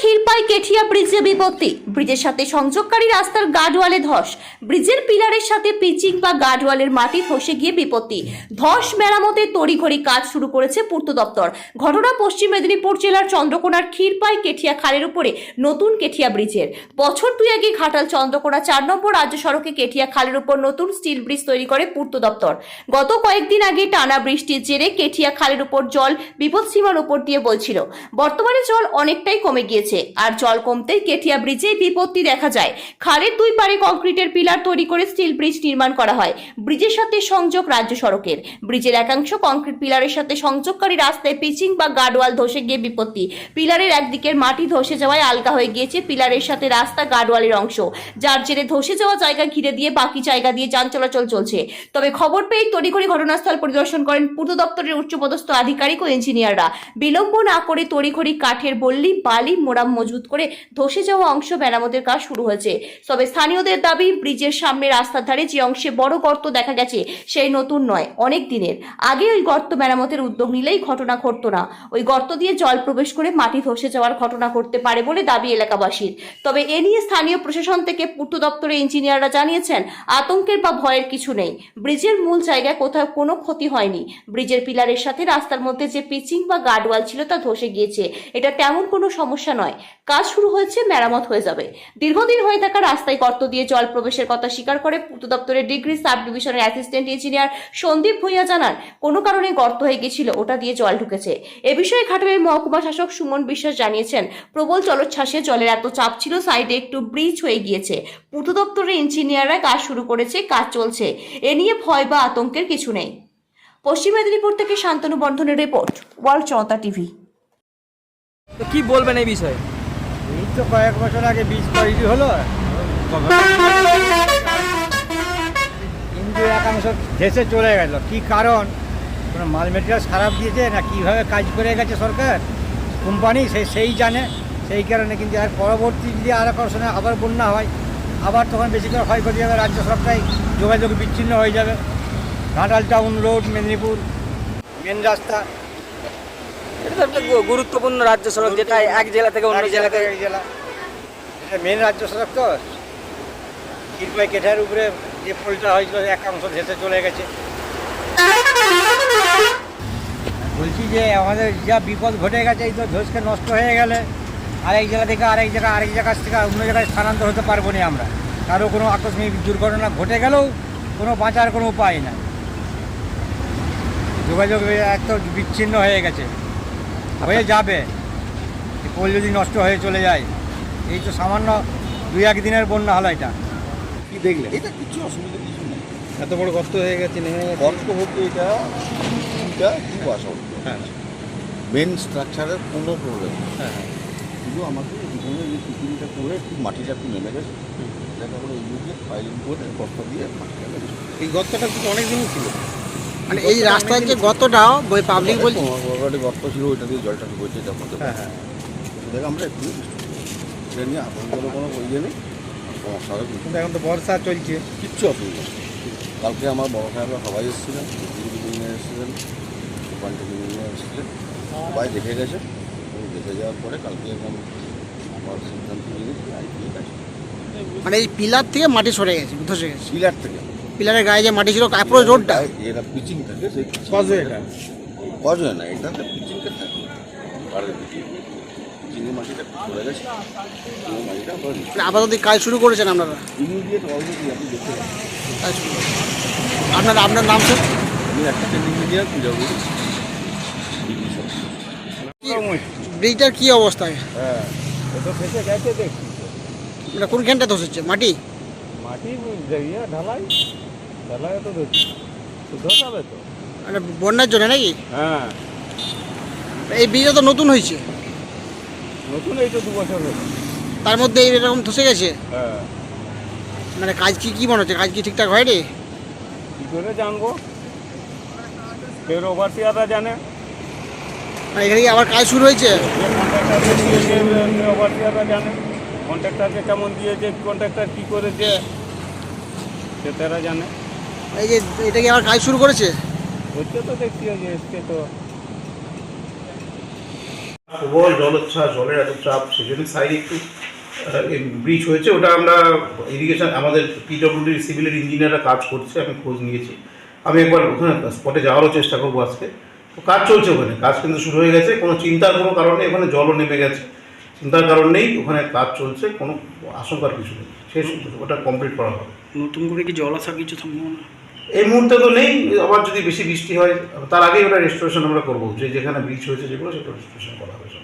ক্ষীরপাই কেঠিয়া ব্রিজে বিপত্তি। ব্রিজের সাথে সংযোগকারী রাস্তার গার্ডওয়ালে ধস। ব্রিজের পিলারের সাথে পিচিং বা গার্ডওয়ালের মাটি ধসে গিয়ে বিপত্তি। ধস মেরামতে তড়িঘড়ি কাজ শুরু করেছে পূর্ত দপ্তর। ঘটনা পশ্চিম মেদিনীপুর জেলার চন্দ্রকোনার ক্ষীরপাই কেঠিয়া খালের উপরে নতুন কেঠিয়া ব্রিজের। বছর দুই আগে ঘাটাল চন্দ্রকোনা চার নম্বর রাজ্য সড়কে কেঠিয়া খালের উপর নতুন স্টিল ব্রিজ তৈরি করে পূর্ত দপ্তর। গত কয়েকদিন আগে টানা বৃষ্টির জেরে কেঠিয়া খালের উপর জল বিপদসীমার উপর দিয়ে বলছিল বর্তমানে জল অনেকটাই কমে গিয়েছে। আর জল কমতেই কেঠিয়া ব্রিজে বিপত্তি দেখা যায়। খালের দুই পারে কংক্রিটের পিলার তৈরি করে স্টিল ব্রিজ নির্মাণ করা হয়। ব্রিজের সাথে সংযোগ রাজ্য সড়কের। ব্রিজের একাংশ কংক্রিট পিলারের সাথে সংযোগকারী রাস্তায় পিচিং বা গার্ডওয়াল ধসে গিয়ে বিপত্তি। পিলারের একদিকের মাটি ধসে যাওয়ায় আলগা হয়ে গিয়েছে পিলারের সাথে রাস্তা গার্ডওয়ালের অংশ। যার জেরে ধসে যাওয়া জায়গা ঘিরে দিয়ে বাকি জায়গা দিয়ে যান চলাচল চলছে। তবে খবর পেয়ে তড়িঘড়ি ঘটনাস্থল পরিদর্শন করেন পূর্ত দপ্তরের উচ্চপদস্থ আধিকারিক ও ইঞ্জিনিয়াররা। বিলম্ব না করে তড়িঘড়ি কাঠের বল্লি, বালি মোরাম মজুত করে ধসে যাওয়া অংশ মেরামতের কাজ শুরু হয়েছে। তবে স্থানীয়দের দাবি, ব্রিজের সামনে রাস্তার ধারে যে অংশে বড় গর্ত দেখা গেছে, সেই নতুন নয়, অনেক দিনের। আগে ওই গর্ত মেরামতের উদ্যোগ নিলেই ঘটনা ঘটতো না। ওই গর্ত দিয়ে জল প্রবেশ করে মাটি ধসে যাওয়ার ঘটনা ঘটতে পারে বলে দাবি এলাকাবাসীর। তবে এ নিয়ে স্থানীয় প্রশাসন থেকে পূর্ত দপ্তরের ইঞ্জিনিয়াররা জানিয়েছেন, আতঙ্কের বা ভয়ের কিছু নেই। ব্রিজের মূল জায়গায় কোথাও কোনো ক্ষতি হয়নি। ব্রিজের পিলারের সাথে রাস্তার মধ্যে যে পিচিং বা গার্ডওয়াল ছিল তা ধসে গিয়েছে। এটা তেমন কোনো সমস্যা নয়। কাজ শুরু হয়েছে, মেরামত হয়ে যাবে। দীর্ঘদিন হয়ে থাকা রাস্তায় গর্ত দিয়ে জল প্রবেশের কথা স্বীকার করে পূর্ত দপ্তরের ডিগ্রি সাব ডিভিশনের অ্যাসিস্ট্যান্ট ইঞ্জিনিয়ার সন্দীপ ভূঁইয়া জানান, কোনো কারণে গর্ত হয়ে গেছিল, ওটা দিয়ে জল ঢুকেছে। এ বিষয়ে ঘাটালের মহকুমা শাসক সুমন বিশ্বাস জানিয়েছেন, প্রবল জলোচ্ছ্বাসে জলের এত চাপ ছিল, সাইডে একটু ব্রিজ হয়ে গিয়েছে। পূর্ত দপ্তরের ইঞ্জিনিয়াররা কাজ শুরু করেছে, কাজ চলছে। এ নিয়ে ভয় বা আতঙ্কের কিছু নেই। পশ্চিম মেদিনীপুর থেকে শান্তনু বর্ধনের রিপোর্ট, ওয়ার্ল্ড চৌতা টিভি। তো কি বলবেন এই বিষয়ে? এই তো কয়েক বছর আগে বীজ তৈরি হলো। কিন্তু একাংশ দেশে চলে গেল। কি কারণ? কোনো মাল মেটেরিয়াল খারাপ দিয়েছে না কীভাবে কাজ করে গেছে সরকার? কোম্পানি সে সেই জানে। সেই কারণে কিন্তু আর পরবর্তী যদি আর আকর্ষণে আবার বন্যা হয়, আবার তখন বেশি করে ক্ষয়ক্ষতি হবে, রাজ্য সরকার যোগাযোগ বিচ্ছিন্ন হয়ে যাবে। Ghatal town road, Medinipur main রাস্তা। এটা তো একটা গুরুত্বপূর্ণ রাজ্য সড়ক যেটা এক জেলা থেকে অন্য জেলা জেলাতে এটা মেন রাজ্য সড়ক তো। কিরপাই কেঠার উপরে যে পোলটা হয়েছিল একাংশ ধেসে চলে গেছে। বলছি যে আমাদের যা বিপদ ঘটে গেছে এই তো ধসকে নষ্ট হয়ে গেলে আরেক জায়গা থেকে আরেক জায়গা আরেক জায়গা থেকে অন্য জায়গায় স্থানান্তর হতে পারব না আমরা। কারও কোনো আকস্মিক দুর্ঘটনা ঘটে গেলেও কোনো বাঁচার কোনো উপায় নাই। যোগাযোগ এত বিচ্ছিন্ন হয়ে গেছে। হয়ে যাবে। এই পোল যদি নষ্ট হয়ে চলে যায় এই তো সামান্য দুই এক দিনের বন্যা হলো এটা। কি দেখলেন? এটা কিছু অসুবিধা কিছু নেই। এত বড় গর্ত হয়ে গেছে নেমে গর্ত হতে এটা তিনটা খুব আসা হ্যাঁ। মেন স্ট্রাকচারের কোনো প্রবলেম হ্যাঁ শুধু আমাকে এখানে এই পিকিংটা করে একটু মাটিটা একটু নেমে গেছে দেখা করে এগুলোকে ফাইলিং করে গর্ত দিয়ে মাটিটা এই গর্তটা কিন্তু অনেক দিন ছিল। মানে এই রাস্তার যে গতটা পাবলিক বলছে অলরেডি গর্ত ছিল ওইটা দিয়ে জলটা ঢুকেছে মধ্যে। হ্যাঁ হ্যাঁ। দেখে আমরা একটু এটা নিয়ে কোনো ইয়ে নেই। সমস্যা হবে কিন্তু এখন তো বর্ষা চলছে। কিচ্ছু অসুবিধা। কালকে আমার বড় সাহেবরা সবাই এসেছিলেন ইঞ্জিনিয়ার এসেছিলেন কোম্পানি ইঞ্জিনিয়ার এসেছিলেন। সবাই দেখে গেছে। দেখে যাওয়ার পরে কালকে এখন আমার সিদ্ধান্ত নিয়ে গেছি আর আছে মানে এই পিলার থেকে মাটি সরে গেছে ধসে গেছে। পিলার থেকে। পিলারের গায়ে যে মাটি ছিল অ্যাপ্রোচ রোডটা। এটা পিচিং থাকে সেই কজে এটা? কজ হয় না এটাতে পিচিংটা থাকে। আর মাটিটা চলে গেছে। পিচিংয়ের মাটিটা মানে আপাতত কাজ শুরু করেছেন আপনারা? ইমিডিয়েট অলরেডি আপনি দেখতে কাজ শুরু আপনার আপনার নাম স্যার? আমি একটা ইঞ্জিনিয়ার পূজা করি। ব্রিজটার কি অবস্থা? হ্যাঁ ফেসে গেছে দেখছি। মানে কোনখানটা ধসেছে? মাটি? মাটি ঢালাই। ঢালাই তো দেখছি ধসাবে তো। মানে বন্যার জন্য নাকি? হ্যাঁ। এই ব্রিজটা তো নতুন হয়েছে। নতুন এই তো দু বছর হলো। তার মধ্যে এরকম ধসে গেছে? হ্যাঁ। মানে কাজ কি কি মনে হচ্ছে? কাজ কি ঠিকঠাক হয়নি? কী করে জানব? কেউ ওভারসিয়াররা জানে। মানে এখানে কি আবার কাজ শুরু হয়েছে? ওভারসিয়াররা জানে। কন্ট্রাক্টারকে কেমন দিয়েছে কন্ট্রাক্টার কী করেছে সে তারা জানে। এই যে এটা কি আবার কাজ শুরু করেছে? হচ্ছে তো দেখছি যে এসছে তো। প্রবল জলোচ্ছ্বাস জলের এত চাপ সেজন্য সাইডে একটু ব্রিজ হয়েছে। ওটা আমরা ইরিগেশন আমাদের পিডব্লিউডি সিভিলের ইঞ্জিনিয়াররা কাজ করছে আমি খোঁজ নিয়েছি। আমি একবার ওখানে স্পটে যাওয়ারও চেষ্টা করব আজকে। তো কাজ চলছে ওখানে কাজ কিন্তু শুরু হয়ে গেছে। কোনো চিন্তার কোনো কারণে ওখানে জলও নেমে গেছে। চিন্তার কারণ নেই ওখানে কাজ চলছে কোনো আশঙ্কার কিছু নেই। শেষ ওটা কমপ্লিট করা হবে। নতুন করে কি জল আসার কিছু সম্ভাবনা? এই মুহূর্তে তো নেই আবার যদি বেশি বৃষ্টি হয় তার আগেই ওটা রেস্টোরেশন আমরা করব। যে যেখানে ব্রিজ হয়েছে যেগুলো সেটা রেস্টোরেশন করা হবে সব।